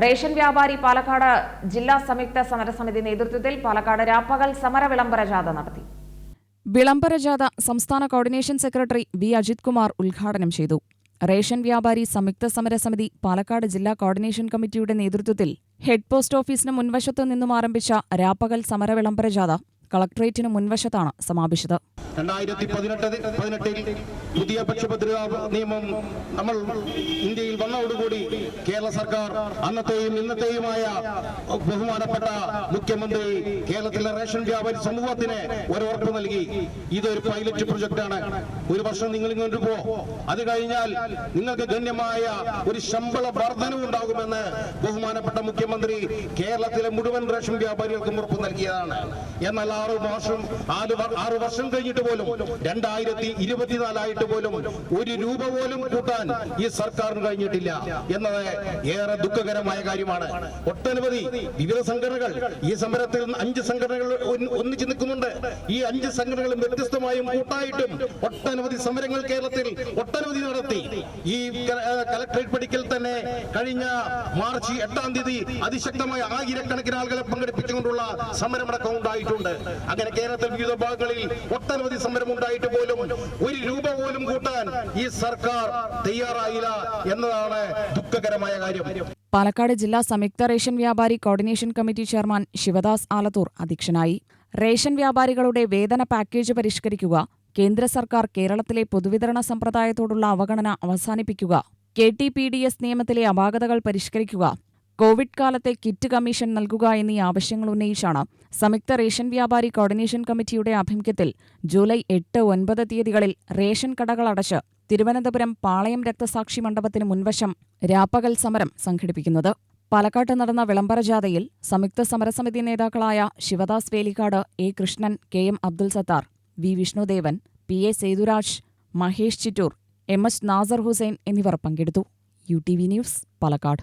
Ration വ്യാപാരി പാലക്കാട് ജില്ലാ സംയുക്ത സമരസമിതി നേതൃത്വത്തിൽ പാലക്കാട് രാപ്പകൽ സമര വിളംബര ജാഥ നടത്തി. വിളംബര ജാഥ സംസ്ഥാന coordination secretary V Ajith Kumar ഉദ്ഘാടനം ചെയ്തു. റേഷൻ വ്യാപാരി സംയുക്ത സമരസമിതി പാലക്കാട് ജില്ലാ കോർഡിനേഷൻ കമ്മിറ്റിയുടെ നേതൃത്വത്തിൽ ഹെഡ് പോസ്റ്റ് ഓഫീസിന് മുൻവശത്തു നിന്നും ആരംഭിച്ച രാപ്പകൽ സമര വിളംബര ജാഥ കളക്ടറേറ്റിന് മുൻവശത്താണ് സമാപിച്ചത്. രണ്ടായിരത്തി പതിനെട്ട് പതിനെട്ടിൽ പുതിയ ഭക്ഷ്യഭദ്രതാ നിയമം നമ്മൾ ഇന്ത്യയിൽ വന്നതോടുകൂടി കേരള സർക്കാർ അന്നത്തെയും ഇന്നത്തെയുമായ ബഹുമാനപ്പെട്ട മുഖ്യമന്ത്രി കേരളത്തിലെ റേഷൻ വ്യാപാരി സമൂഹത്തിന് ഒരു നൽകി. ഇതൊരു പൈലറ്റ് പ്രൊജക്റ്റാണ് ഒരു വർഷം നിങ്ങൾ ഇങ്ങോട്ട് പോ. അത് കഴിഞ്ഞാൽ നിങ്ങൾക്ക് ഗണ്യമായ ഒരു ശമ്പള വർധനവ് ഉണ്ടാകുമെന്ന് ബഹുമാനപ്പെട്ട മുഖ്യമന്ത്രി കേരളത്തിലെ മുഴുവൻ റേഷൻ വ്യാപാരികൾക്കും ഉറപ്പ് നൽകിയതാണ്. എന്നാൽ ആറ് മാസം ആറ് വർഷം കഴിഞ്ഞിട്ട് പോലും രണ്ടായിരത്തി ഇരുപത്തിനാലായിട്ട് പോലും ഒരു രൂപ പോലും കൂട്ടാൻ ഈ സർക്കാരിന് കഴിഞ്ഞിട്ടില്ല. എന്നത് ഏറെ ദുഃഖകരമായ കാര്യമാണ്. ഒട്ടനവധി വിവിധ സംഘടനകൾ ഈ സമരത്തിൽ അഞ്ച് സംഘടനകൾ ഒന്ന് ഒന്നിച്ചു നിൽക്കുന്നുണ്ട്. ഈ അഞ്ച് സംഘടനകളും വ്യത്യസ്തമായും കൂട്ടായിട്ടും ഒട്ടനവധി സമരങ്ങൾ കേരളത്തിൽ ഒട്ടനവധി നടത്തി. ഈ കലക്ട്രേറ്റ് പടിക്കൽ തന്നെ കഴിഞ്ഞ മാർച്ച് എട്ടാം തീയതി അതിശക്തമായ ആയിരക്കണക്കിന് ആളുകളെ പങ്കെടുപ്പിച്ചുകൊണ്ടുള്ള സമരമടക്കം ഉണ്ടായിട്ടുണ്ട്. അങ്ങനെ കേരളത്തിൽ വിവിധ ഭാഗങ്ങളിൽ ഒട്ടനവധി സമരം ഉണ്ടായിട്ട് പോലും ഒരു രൂപ പോലും കൂട്ടാൻ ഈ സർക്കാർ തയ്യാറായില്ല എന്നതാണ് ദുഃഖകരമായ കാര്യം. പാലക്കാട് ജില്ലാ സംയുക്ത റേഷൻ വ്യാപാരി coordination committee chairman Sivadas Alathur അധ്യക്ഷനായി. റേഷൻ വ്യാപാരികളുടെ വേതന പാക്കേജ് പരിഷ്കരിക്കുക കേന്ദ്ര സർക്കാർ കേരളത്തിലെ പൊതുവിതരണ സമ്പ്രദായത്തോടുള്ള അവഗണന അവസാനിപ്പിക്കുക K T P D S നിയമത്തിലെ അപാകതകൾ പരിഷ്കരിക്കുക കോവിഡ് കാലത്തെ കിറ്റ് കമ്മീഷൻ നൽകുക എന്നീ ആവശ്യങ്ങൾ ഉന്നയിച്ചാണ് സംയുക്ത റേഷൻ വ്യാപാരി കോർഡിനേഷൻ കമ്മിറ്റിയുടെ ആഭിമുഖ്യത്തിൽ ജൂലൈ എട്ട് ഒൻപത് തീയതികളിൽ റേഷൻ കടകൾ അടച്ച് തിരുവനന്തപുരം പാളയം രക്തസാക്ഷി മണ്ഡപത്തിന് മുൻവശം രാപ്പകൽ സമരം സംഘടിപ്പിക്കുന്നത്. പാലക്കാട്ട് നടന്ന വിളംബര ജാഥയിൽ സംയുക്ത സമരസമിതി നേതാക്കളായ Sivadas Velikkad A Krishnan K M Abdul Sathar V Vishnudevan P A Sethuraj Mahesh Chittur M S Nasar Hussain എന്നിവർ പങ്കെടുത്തു. U T V news Palakkad.